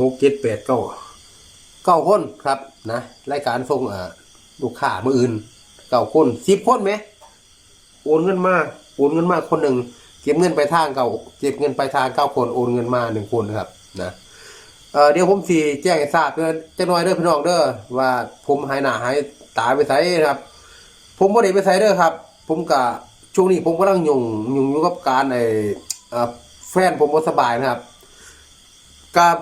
หกเจ็ดแปดเก้าเก้าคนครับนะรายการส่งลูกค้ามืออื่นเก้าคนสิบคนไหมโอนเงินมาโอนเงินมาคนหนึ่งเก็บเงินไปทางเก้าเก็บเงินไปทางเก้าคนโอนเงินมาหนึ่งคนครับนะเเดี๋ยวผมสีแจ้งให้ทราบเพื่อจะน้อยเด้อพี่น้องเด้อว่าผมหายหน้าหายตาไปไสนะครับ ผมบ่ได้ไปไสเด้อครับ ผมกะช่วงนี้ผมกำลังยุ่งยุ่งอยู่กับการไอ้เอ่อแฟนผมบ่สบายนะครับกับ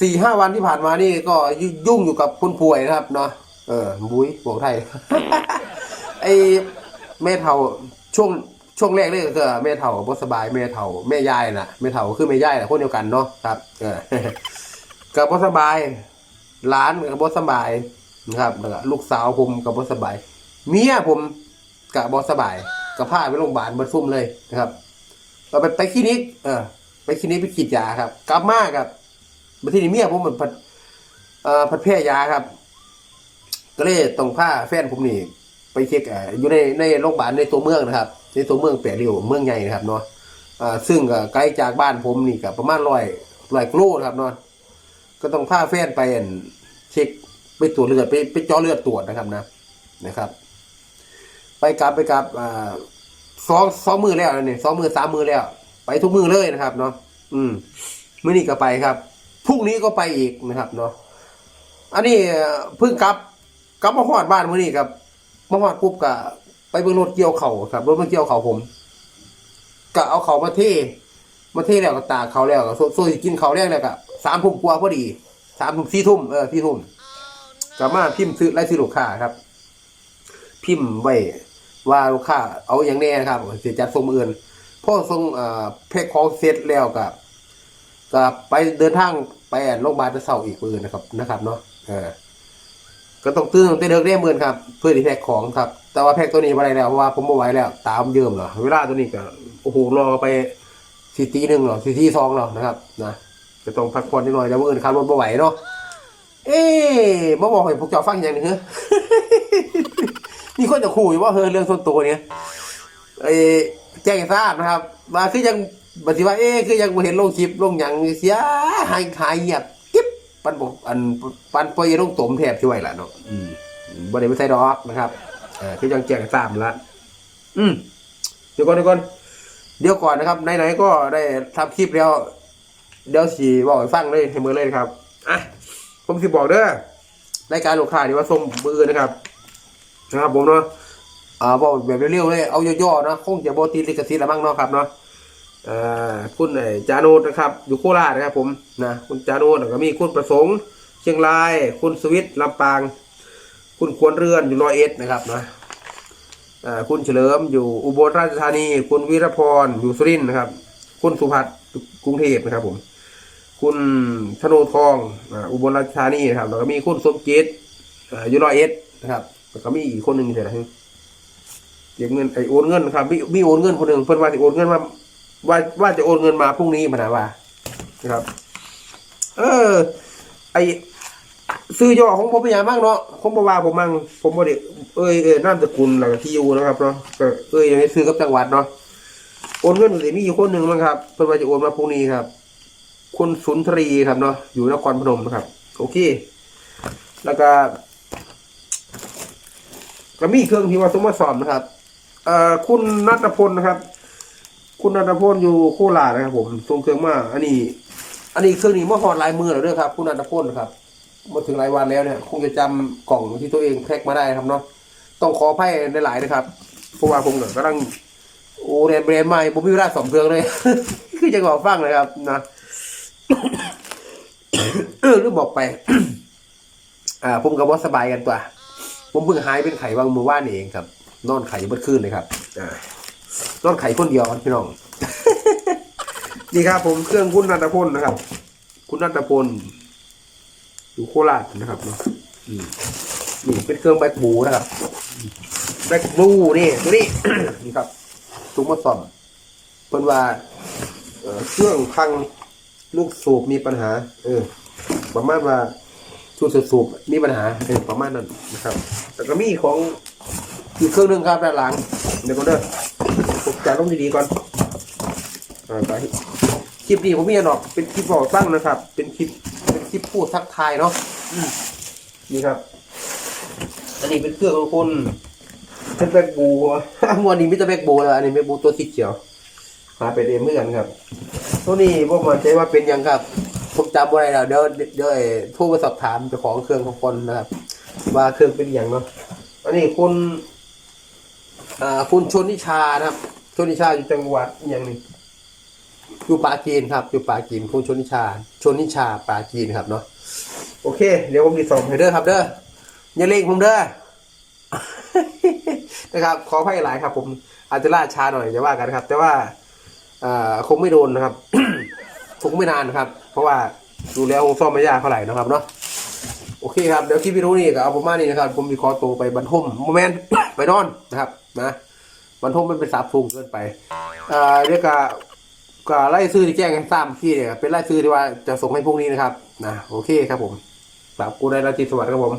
สี่ห้าวันที่ผ่านมานี่ก็ยุยุ่งอยู่กับคนป่วยนะครับเนาะเออบุ้ยบอกไทย ไอแม่เฒ่าช่วงช่วงแรกเลยก็คือแม่เฒ่าบ่สบายแม่เฒ่าแม่ยายน่ะแม่เฒ่าคือแม่ยายน่ะคนเดียวกันเนาะครับ เออก็บ่สบายหลานก็บ่สบายนะครับแล้วก็ลูกสาวผมก็บ่สบาย เมียผมก็บ่สบายก็พาไปโรงพยาบาลเบิดซุ่มเลยนะครับเราไปไปคลินิก เออ ไปคลินิกไปฉีดยาครับ กลับมาครับ บัดทีนี้เมียผมมือนผัดเอ่อผัดแพ้ยาครับ ก็เลยต้องพาแฟนผมนี่ ไปเช็คอ่ออยู่ในในโรงพยาบาลในตัวเมืองนะครับ ในตัวเมืองแปดริ้วเมืองใหญ่นะครับเนาะอ่าซึ่งก็ไกลจากบ้านผมนี่ก็ประมาณร้อยร้อยกิโลนะครับเนาะก็ต้องพาแฟนไปอั่นเช็คไปตรวจเลือดไปไปเจาะเลือดตรวจนะครับนะนะครับ ไปกลับไปกลับอ่าสองสองมือแล้วนี่สองมือสามมือแล้ว ไปทุกมือเลยนะครับเนาะอืมมื่อนี้ก็ไปครับ พรุ่งนี้ก็ไปอีกนะครับเนาะอันนี้เพิ่งกลับกลับมาฮอดบ้านมื่อนี้ครับมาฮอดปุ๊บก็ไปเบิ่งรถเกี่ยวเข่าครับรถมันเกี่ยวเข่าผมก็เอาเข่ามาเทมาเทแล้วก็ตากเขาแล้วก็โซโซ่กินเขาแรกแล้วก็สามทุ่มกว่าพอดีสามทุ่มสี่ทุ่มเออสี่ทุ่มก็มาพิมพ์ซื้อไล่ซื้อลูกค้าครับ พิมพ์ไว้ว่าลูกค้าเอาอย่างแน่นะครับเสียจัดส่งมืออื่นพ่อส่งเอ่อแพ็คของเสร็จแล้วกับ ก็ไปเดินทางไปโรงพยาบาลจะเศร้าอีกมืออื่นนะครับนะครับเนาะเออก็ต้องตื้อตั้งแต่เด็กได้หมื่นครับ เพื่อที่แพ็คของครับ แต่ว่าแพ็คตัวนี้ไม่ได้แล้วเพราะว่าผมไม่ไหวแล้ว ตามเดิมเหรอเวลาตัวนี้ก็โอ้โหรอไปสี่ตีหนึ่งเหรอสี่ตีสองเหรอนะครับนะจะต้องพักผ่อนนิดหน่อยแล้วมื่อื่นขับรถไม่ไหวเนาะเอ๊ะมาบอกให้พวกเจ้าฟังอย่างนึงเฮ้ยมีคนจะขู่ว่าเฮ้ยเรื่องส่วนตัวเนี่ยไอ้แจ้งทราบนะครับมาคือยัง ปฏิวัติเอ๊ะคือยังบ่เห็นลงคลิปลงหยังเสียหายหายเงียบกิ๊บปันบอกอันปันปอยลงตมแทบช่วยละเนาะอืมบ่ได้ไปใส่ดอกนะครับเออคือยังแจ้งให้ทราบละอืมเดี๋ยวก่อนเดี๋ยวก่อนเดี๋ยวก่อนนะครับไหนๆก็ได้ทำคลิปแล้ว เดี๋ยวสีบอกให้ฟังเลยให้มือเลยนะครับอะผมสิบอกเด้อรายการลูกค้าที่ว่าส่งมือนะครับนะครับผมเนาะอ่าบอกแบบเร็วๆเลยเอาย่อๆเนาะคงจะโบตีลิขสิทธิ์ละมั้งเนาะครับเนาะอ่า คุณไอจาโนดนะครับ อยู่โคราชนะครับผมนะคุณจาโนดแล้วก็มีคุณประสงค์ เชียงราย คุณสวิตลำปาง คุณควรเรือนอยู่ร้อยเอ็ดนะครับนะคุณเฉลิมอยู่อุบลราชธานี คุณวิรพรอยู่สุรินทร์นะครับ คุณสุพัฒน์กรุงเทพนะครับผมคุณธนูทองอุบลราชธานีนะครับแล้วก็มีคุณสมจิตอ่าอยู่ร้อยเอ็ดนะครับแล้วก็มีอีกคนหนึ่งอยู่ไหนนะเก็บเงินไอโอนเงินครับมีมีโอนเงินคนหนึ่งเพิ่นว่าจะโอนเงินมา ว่าว่าจะโอนเงินมาพรุ่งนี้มานะว่านะครับ เออ ไอซื้อย่อของผมพยายามมากเนาะผมบอกว่าผมมั่งผมบ่ได้เอ้ยเอ้ยนามสกุลแล้วก็ที่อยู่นะครับเนาะก็เอ้ยยังให้ซื้อกับจังหวัดเนาะโอนเงินสิมีอยู่คนหนึ่งมั้งครับเพิ่นว่าจะโอนมาพรุ่งนี้ครับคุณสุนทรีครับเนาะอยู่นครพนมนะครับ โอเค แล้วก็ก็มีเครื่องที่ว่าสมมาสอบนะครับเอ่อคุณนัทพลนะครับ คุณนันทพลอยู่โคราชนะครับผมส่งเครื่องมา อันนี้ อันนี้เครื่องนี้เมื่อหอดลายมือแล้วด้วยครับ คุณนันทพลครับมาถึงหลายวันแล้วเนี่ย คงจะจำกล่องที่ตัวเองแพ็กมาได้ครับเนาะต้องขออภัยในหลายนะครับเพราะว่าผมก็กำลังโอ้เรียนเบรนด์ใหม่ผมมีเวลาสองเครื่องเลย คือจะบอกฟังเลยครับนะเออหรือบอกไป อ่า ผมกับว่าสบายกันตัว ผมเพิ่งหายเป็นไข่วางมือว่านเองครับ นอนไข่เบิดขึ้นเลยครับ อ่า นอนไข่คนเดียวพี่น้อง นี่ครับ ผมเครื่องคุณนันทพลนะครับ คุณนันทพลอยู่โคราชนะครับเนาะนี่เป็นเครื่องแบคบูนะครับแบคบูนี่ตัวนี้นี่ครับตุ้มมาซ่อมเพิ่นว่าเอเครื่องพังลูกสูบมีปัญหา เออ ประมาณว่าชุดสูบมีปัญหาเออประมาณนั้นนะครับ แต่ก็มีของอีกเครื่องหนึงครับด้านหลังเดี๋ยวก่อนเด้อ จ่ายลงดีๆก่อนอ่าไปคลิปนี้ผมมีอันหรอกเป็นคลิปบอกตั้งนะครับ เป็นคลิปเป็นคลิปพูดทักทายเนาะอืมนี่ครับ อันนี้เป็นเครื่องของคุณเป็นแบกบูวันนี้มิจะแบกบูแล้วอันนี้แบกบูตัวสีเขียวมาเป็นเอ็มเมือนกันครับตัวนี้พวกมันใจว่าเป็นยังครับผมจำไว้แล้วเดี๋ยวเดี๋ยวโทรไปสอบถามเจ้าของเครื่องของคนนะครับ ว่าเครื่องเป็นอย่างเนาะอันนี้คุณอ่าคุณชนนิชานะครับ ชนิชาอยู่จังหวัดอย่างนี้อยู่ปาจีนครับอยู่ปาจีนคุณชนิชา ชนิชาปาจีนครับเนาะโอเค เดี๋ยวผมดีส่งให้เด้อครับ เด้ออย่าเล่งผมเด้อนะครับขออภัยหลายครับ ผมอาจจะล่าช้าหน่อยอย่าว่ากันครับ แต่ว่าคงไม่โดนนะครับคงไม่นานครับ เพราะว่าดูแล้วคงซ่อมไม่ยากเท่าไหร่นะครับเนาะโอเคครับเดี๋ยวคลิปวิดีโอนี้ก็เอาประมาณนี้นะครับ ผมมีขอตัวไปบรรทมโมเมนต์ไปนอนนะครับ นะ มันทมมันเป็นสาบสูงเกินไปอ่าเรียกกก็ไล่ซื้อที่แจ้งให้ทราบที่เนี่ยเป็นไล่ซื้อที่ว่าจะส่งให้พรุ่งนี้นะครับนะโอเคครับผมสาบกูได้ราตรีสวัสดิ์ครับผม